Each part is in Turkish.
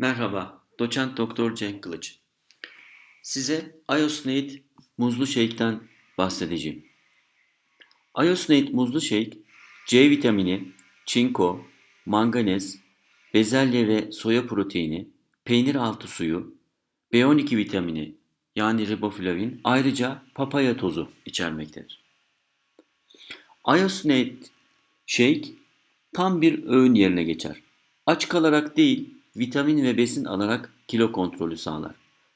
Merhaba, doçent doktor Cenk Kılıç. Size Iosnate muzlu shake'ten bahsedeceğim. Iosnate muzlu shake, C vitamini, çinko, manganez, bezelye ve soya proteini, peynir altı suyu, B12 vitamini yani riboflavin ayrıca papaya tozu içermektedir. Iosnate shake tam bir öğün yerine geçer. Aç kalarak değil, vitamin ve besin alarak kilo kontrolü sağlar.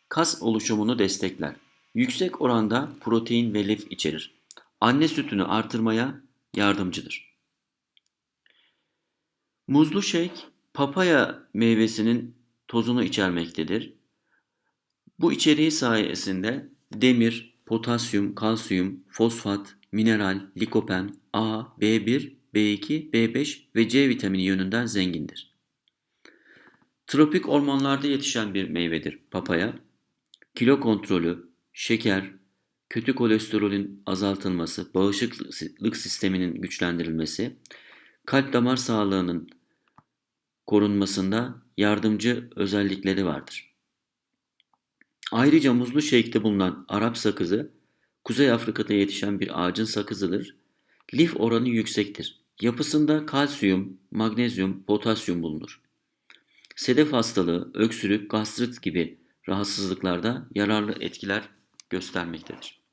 Kas oluşumunu destekler. Yüksek oranda protein ve lif içerir. Anne sütünü artırmaya yardımcıdır. Muzlu shake papaya meyvesinin tozunu içermektedir. Bu içeriği sayesinde demir, potasyum, kalsiyum, fosfat, mineral, likopen, A, B1, B2, B5 ve C vitamini yönünden zengindir. Tropik ormanlarda yetişen bir meyvedir papaya. Kilo kontrolü, şeker, kötü kolesterolün azaltılması, bağışıklık sisteminin güçlendirilmesi, kalp damar sağlığının korunmasında yardımcı özellikleri vardır. Ayrıca muzlu shake'te bulunan Arap sakızı, Kuzey Afrika'da yetişen bir ağacın sakızıdır. Lif oranı yüksektir. Yapısında kalsiyum, magnezyum, potasyum bulunur. Sedef hastalığı, öksürük, gastrit gibi rahatsızlıklarda yararlı etkiler göstermektedir.